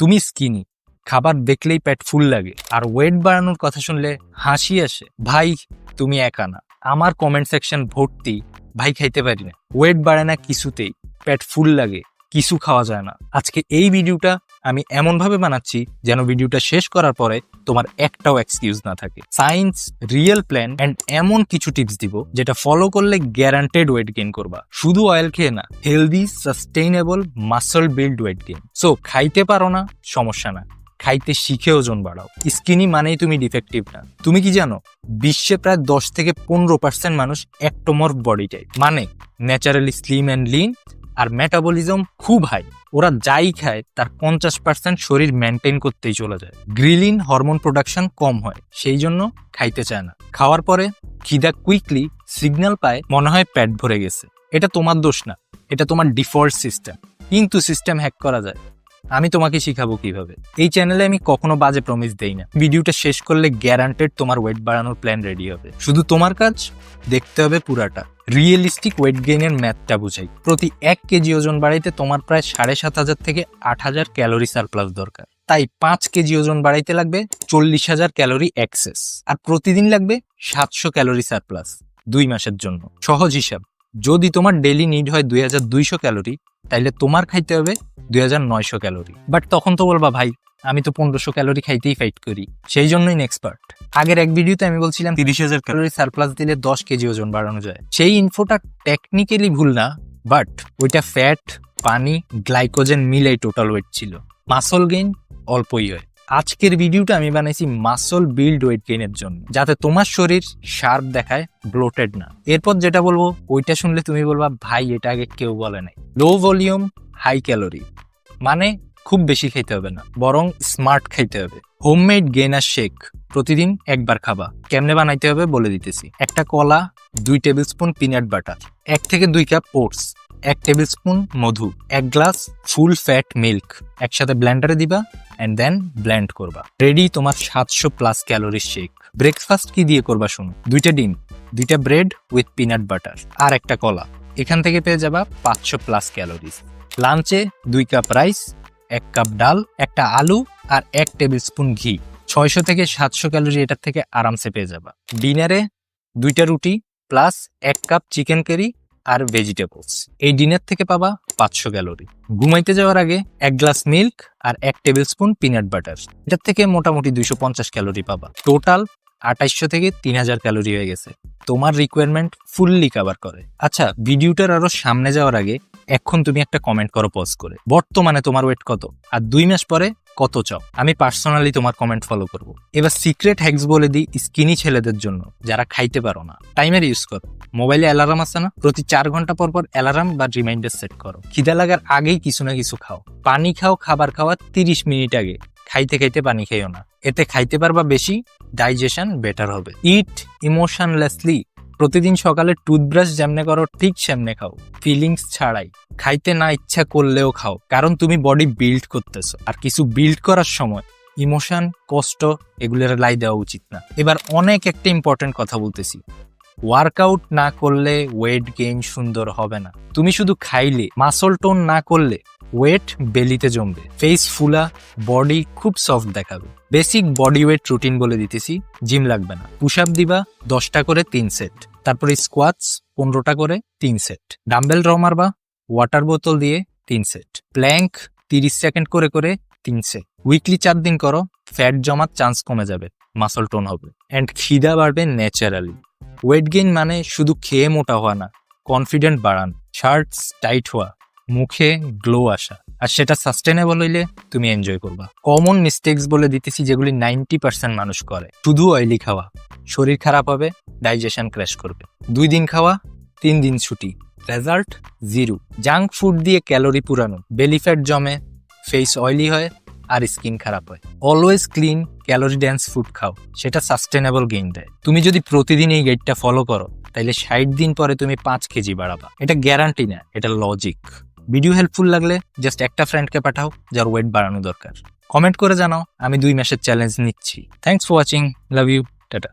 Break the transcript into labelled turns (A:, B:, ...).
A: তুমি স্কিনি খাবার দেখলেই পেট ফুল লাগে, আর ওয়েট বাড়ানোর কথা শুনলে হাসি আসে। ভাই, তুমি একা না। আমার কমেন্ট সেকশন ভর্তি, ভাই খাইতে পারি না। ওয়েট বাড়ে না কিছুতেই, পেট ফুল লাগে, কিছু খাওয়া যায় না। আজকে এই ভিডিওটা আমি এমনভাবে বানাচ্ছি যেন ভিডিওটা শেষ করার পরে তোমার একটাও এক্সকিউজ না থাকে। সায়েন্স রিয়েল প্ল্যান অ্যান্ড এমন কিছু টিপস দিব যেটা ফলো করলে গ্যারান্টেড ওয়েট গেইন করবা। শুধু অয়েল খেয়ে না healthy sustainable muscle build weight gain so খাইতে পারো না, সমস্যা না। খাইতে শিখে ওজন বাড়াও। স্কিনি মানেই তুমি ডিফেক্টিভ না। তুমি কি জানো, বিশ্বে প্রায় দশ থেকে পনেরো পার্সেন্ট মানুষ একটোমর বডি টাইপ মানে ন্যাচারালি স্লিম অ্যান্ড লিন আর মেটাবলিজম খুব হাই ওরা যাই খায়, তার পঞ্চাশ পার্সেন্ট শরীর মেনটেন করতেই চলে যায়। গ্রিলিন হরমোন প্রোডাকশন কম হয়, সেই জন্য খাইতে চায় না। খাওয়ার পরে খিদা কুইকলি সিগন্যাল পায়, মনে হয় পেট ভরে গেছে। এটা তোমার দোষ না, এটা তোমার ডিফল্ট সিস্টেম কিন্তু সিস্টেম হ্যাক করা যায়। আমি তোমাকে শিখাবো কীভাবে। এই চ্যানেলে আমি কখনো বাজে প্রমিস দেই না। ভিডিওটা শেষ করলে গ্যারান্টেড তোমার ওয়েট বাড়ানোর প্ল্যান রেডি হবে। শুধু তোমার কাজ, দেখতে হবে পুরাটা। রিয়েলিস্টিক ওয়েট গেইনের ম্যাথটা বুঝাই। প্রতি এক কেজি ওজন বাড়াইতে তোমার প্রায় সাড়ে সাত হাজার থেকে আট হাজার ক্যালোরি সারপ্লাস দরকার। তাই পাঁচ কেজি ওজন বাড়াইতে লাগবে চল্লিশ হাজার ক্যালোরি এক্সেস আর প্রতিদিন লাগবে সাতশো ক্যালোরি সারপ্লাস দুই মাসের জন্য। সহজ হিসাব, যদি তোমার ডেলি নিড হয় দুই হাজার দুইশো ক্যালোরি তাইলে তোমার খাইতে হবে দুই হাজার নয়শো ক্যালোরি বাট তখন তো বলবা, ভাই, আমি তো পনেরোশো ক্যালোরি খাইতেই ফাইট করি। সেই জন্যই এক্সপার্ট আগের এক ভিডিওতে আমি বলছিলাম তিরিশ হাজার ক্যালোরি সারপ্লাস দিলে দশ কেজি ওজন বাড়ানো যায়। সেই ইনফোটা টেকনিক্যালি ভুল না বাট ওইটা ফ্যাট পানি গ্লাইকোজেন মিলাই টোটাল ওয়েট ছিল। মাসল গেইন অল্পই হয়। আজকের ভিডিওটা আমি বানাইছি মাসল বিল্ড ওয়েট গেইনের জন্য যাতে তোমার শরীর শার্প দেখায় ব্লোটেড না। এরপর যেটা বলব ওইটা শুনলে তুমি বলবা ভাই এটা আগে কেউ বলে নাই। লো ভলিউম হাই ক্যালোরি মানে খুব বেশি খাইতে হবে না, বরং স্মার্ট খাইতে হবে। হোমমেড গেনার শেক প্রতিদিন একবার খাবা। কেমনে বানাইতে হবে বলে দিতেছি। একটা কলা, দুই টেবিল স্পুন পিনাট বাটার এক থেকে দুই কাপ ওটস এক টেবিল স্পুন মধু, এক গ্লাস ফুল ফ্যাট মিল্ক একসাথে ব্ল্যান্ডারে দিবা অ্যান্ড দেন ব্ল্যান্ড করবা। রেডি তোমার সাতশো প্লাস ক্যালোরি শেক ব্রেকফাস্ট কি দিয়ে করবা শুনো? দুইটা ডিম, দুইটা ব্রেড উইথ পিনাট বাটার আর একটা কলা। এখান থেকে পেয়ে যাবা পাঁচশো প্লাস ক্যালোরিজ লাঞ্চে দুই কাপ রাইস এক কাপ ডাল, একটা আলু আর এক টেবিল স্পুন ঘি। ছয়শো থেকে সাতশো ক্যালোরি এটার থেকে আরামসে পেয়ে যাবা। ডিনারে দুইটা রুটি প্লাস এক কাপ চিকেন কারি আর ভেজিটেবলস এই ডিনার থেকে পাবা পাঁচশো ক্যালোরি। ঘুমাইতে যাওয়ার আগে এক গ্লাস মিল্ক আর এক টেবিল স্পুন পিনাট বাটার এটার থেকে মোটামুটি দুইশো পঞ্চাশ ক্যালোরি পাবা। টোটাল আঠাইশশো থেকে তিন হাজার ক্যালোরি হয়ে গেছে। তোমার রিকোয়ারমেন্ট ফুললি কভার করে। আচ্ছা ভিডিওটার আরও সামনে যাওয়ার আগে এখন তুমি একটা কমেন্ট করো পজ করে। বর্তমানে তোমার ওয়েট কত? আর দুই মাস পরে কত চাও? আমি পার্সোনালি তোমার কমেন্ট ফলো করব। এবার সিক্রেট হ্যাক্স বলে দিই স্কিনি ছেলেদের জন্য, যারা খাইতে পারো না। টাইমের ইউজ করো। মোবাইলে অ্যালার্ম আছে না? প্রতি চার ঘণ্টা পর পর অ্যালার্ম বা রিমাইন্ডার সেট করো। খিদা লাগার আগেই কিছু না কিছু খাও। পানি খাও, খাবার খাওয়ার তিরিশ মিনিট আগে। খাইতে খাইতে পানি খাইও না। এতে খাইতে পারবা বেশি ডাইজেশন বেটার হবে। ইট ইমোশনলেসলি প্রতিদিন সকালে টুথব্রাশ যেমনে করো, ঠিক সেমনে খাও। ফিলিংস ছাড়াই। খাইতে না ইচ্ছা করলেও খাও। কারণ তুমি বডি বিল্ড করতেছো। আর কিছু বিল্ড করার সময় ইমোশন কষ্ট এগুলোর লাই দেওয়া উচিত না। এবার অনেক একটা ইম্পর্টেন্ট কথা বলতেছি। ওয়ার্কআউট না করলে ওয়েট গেইন সুন্দর হবে না। তুমি শুধু খাইলে মাসল টোন না করলে ওয়েট বেলিতে জমবে। ফেস ফুলা, বডি খুব সফট দেখাবে। বেসিক বডি ওয়েট রুটিন বলে দিতেছি, জিম লাগবে না। পুশ আপ দিবা দশটা করে তিন সেট, তারপরে স্কোয়াটস পনেরোটা করে তিন সেট, ডাম্বেল র মারবা ওয়াটার বোতল দিয়ে তিন সেট, প্ল্যাঙ্ক তিরিশ সেকেন্ড করে করে তিন সেট। উইকলি চার দিন করো, ফ্যাট জমার চান্স কমে যাবে, মাসল টোন হবে। অ্যান্ড খিদা বাড়বে ন্যাচারালি। ওয়েট গেইন মানে শুধু খেয়ে মোটা হওয়া না, কনফিডেন্ট বাড়ান, শার্টস টাইট হওয়া। মুখে গ্লো আসা। আর সেটা সাস্টেনেবল হইলে তুমি এনজয় করবা। কমন মিস্টেক্স বলে দিতেছি যেগুলি নাইনটি পার্সেন্ট মানুষ করে। শুধু অয়েলি খাওয়া। শরীর খারাপ হবে ডাইজেশন ক্র্যাশ করবে। দুই দিন খাওয়া, তিন দিন ছুটি। রেজাল্ট জিরো জাঙ্ক ফুড দিয়ে ক্যালোরি পুরানো। বেলি ফ্যাট জমে ফেস অয়েলি হয়, আর স্কিন খারাপ হয়। Always clean calorie dense food খাও। সেটা সাস্টেনেবল গেইন দেয়। তুমি যদি প্রতিদিন এই গাইডটা ফলো করো, তাইলে ষাট দিন পরে তুমি পাঁচ কেজি বাড়াবা। এটা গ্যারান্টি না, এটা লজিক ভিডিও হেল্পফুল লাগলে জাস্ট একটা ফ্রেন্ডকে পাঠাও, যার ওয়েট বাড়ানো দরকার। কমেন্ট করে জানাও, আমি দুই মাসের চ্যালেঞ্জ নিচ্ছি। Thanks for watching love you tata.